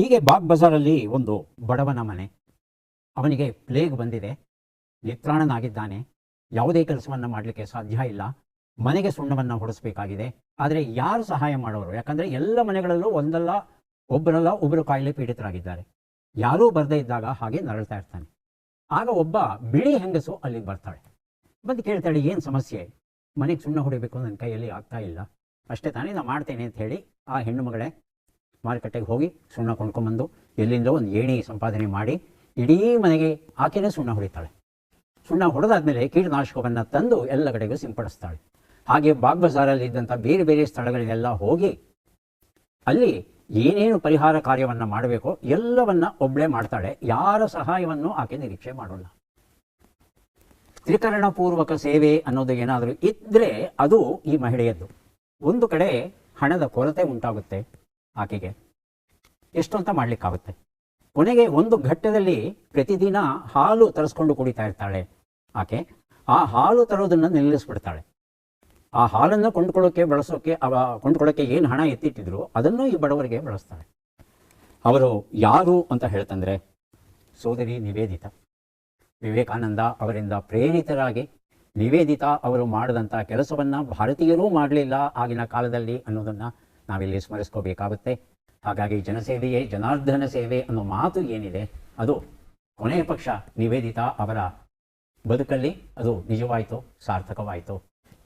ಹೀಗೆ ಬಾಗ್ ಬಜಾರಲ್ಲಿ ಒಂದು ಬಡವನ ಮನೆ. ಅವನಿಗೆ ಪ್ಲೇಗ್ ಬಂದಿದೆ. ನಿತ್ರಾಣನಾಗಿದ್ದಾನೆ. ಯಾವುದೇ ಕೆಲಸವನ್ನು ಮಾಡಲಿಕ್ಕೆ ಸಾಧ್ಯ ಇಲ್ಲ. ಮನೆಗೆ ಸುಣ್ಣವನ್ನು ಹೊಡೆಸಬೇಕಾಗಿದೆ. ಆದರೆ ಯಾರು ಸಹಾಯ ಮಾಡೋರು? ಯಾಕಂದರೆ ಎಲ್ಲ ಮನೆಗಳಲ್ಲೂ ಒಂದಲ್ಲ ಒಬ್ಬರಲ್ಲ ಒಬ್ಬರು ಕಾಯಿಲೆ ಪೀಡಿತರಾಗಿದ್ದಾರೆ. ಯಾರೂ ಬರದೇ ಇದ್ದಾಗ ಹಾಗೆ ನರಳ್ತಾ ಇರ್ತಾನೆ. ಆಗ ಒಬ್ಬ ಬಿಳಿ ಹೆಂಗಸು ಅಲ್ಲಿಗೆ ಬರ್ತಾಳೆ. ಬಂದು ಕೇಳ್ತಾಳೆ, ಏನು ಸಮಸ್ಯೆ? ಮನೆಗೆ ಸುಣ್ಣ ಹೊಡಿಬೇಕು ನನ್ನ ಕೈಯಲ್ಲಿ ಆಗ್ತಾ ಇಲ್ಲ. ಅಷ್ಟೇ ತಾನೇ ನಾನು ಮಾಡ್ತೇನೆ ಅಂತ ಹೇಳಿ ಆ ಹೆಣ್ಣು ಮಗಳೇ ಮಾರುಕಟ್ಟೆಗೆ ಹೋಗಿ ಸುಣ್ಣ ಕೊಂಡ್ಕೊಂಬಂದು ಎಲ್ಲಿಂದ ಒಂದು ಏಣಿ ಸಂಪಾದನೆ ಮಾಡಿ ಇಡೀ ಮನೆಗೆ ಆಕೆಯೇ ಸುಣ್ಣ ಹೊಡಿತಾಳೆ. ಸುಣ್ಣ ಹೊಡೆದಾದ್ಮೇಲೆ ಕೀಟನಾಶಕವನ್ನು ತಂದು ಎಲ್ಲ ಕಡೆಗೂ ಸಿಂಪಡಿಸ್ತಾಳೆ. ಹಾಗೆ ಬಾಗ್ ಬಜಾರಲ್ಲಿ ಇದ್ದಂಥ ಬೇರೆ ಬೇರೆ ಸ್ಥಳಗಳಿಗೆಲ್ಲ ಹೋಗಿ ಅಲ್ಲಿ ಏನೇನು ಪರಿಹಾರ ಕಾರ್ಯವನ್ನು ಮಾಡಬೇಕೋ ಎಲ್ಲವನ್ನ ಒಬ್ಬಳೇ ಮಾಡ್ತಾಳೆ. ಯಾರ ಸಹಾಯವನ್ನು ಆಕೆ ನಿರೀಕ್ಷೆ ಮಾಡೋಲ್ಲ. ತ್ರಿಕರಣಪೂರ್ವಕ ಸೇವೆ ಅನ್ನೋದು ಏನಾದರೂ ಇದ್ದರೆ ಅದು ಈ ಮಹಿಳೆಯದ್ದು. ಒಂದು ಕಡೆ ಹಣದ ಕೊರತೆ ಉಂಟಾಗುತ್ತೆ. ಆಕೆಗೆ. ಎಷ್ಟು ಅಂತ ಮಾಡ್ಲಿಕ್ಕಾಗುತ್ತೆ? ಕೊನೆಗೆ ಒಂದು ಘಟ್ಟದಲ್ಲಿ ಪ್ರತಿದಿನ ಹಾಲು ತರಿಸ್ಕೊಂಡು ಕುಡಿತಾ ಇರ್ತಾಳೆ ಆಕೆ. ಆ ಹಾಲು ತರೋದನ್ನು ನಿಲ್ಲಿಸ್ಬಿಡ್ತಾಳೆ. ಆ ಹಾಲನ್ನು ಕೊಂಡ್ಕೊಳ್ಳೋಕೆ ಬಳಸೋಕೆ, ಅವ ಕೊಂಡ್ಕೊಳ್ಳೋಕೆ ಏನು ಹಣ ಎತ್ತಿಟ್ಟಿದ್ರು ಅದನ್ನು ಈ ಬಡವರಿಗೆ ಬಳಸ್ತಾಳೆ. ಅವರು ಯಾರು ಅಂತ ಹೇಳ್ತಂದ್ರೆ ಸೋದರಿ ನಿವೇದಿತ. ವಿವೇಕಾನಂದ ಅವರಿಂದ ಪ್ರೇರಿತರಾಗಿ ನಿವೇದಿತ ಅವರು ಮಾಡಿದಂಥ ಕೆಲಸವನ್ನು ಭಾರತೀಯರೂ ಮಾಡಲಿಲ್ಲ ಆಗಿನ ಕಾಲದಲ್ಲಿ ಅನ್ನೋದನ್ನು ನಾವಿಲ್ಲಿ ಸ್ಮರಿಸ್ಕೋಬೇಕಾಗುತ್ತೆ. ಹಾಗಾಗಿ ಜನಸೇವೆಯೇ, ಜನಾರ್ದನ ಸೇವೆ ಅನ್ನೋ ಮಾತು ಏನಿದೆ, ಅದು ಕೊನೆಯ ಪಕ್ಷ ನಿವೇದಿತಾ ಅವರ ಬದುಕಲ್ಲಿ ಅದು ನಿಜವಾಯಿತು, ಸಾರ್ಥಕವಾಯಿತು?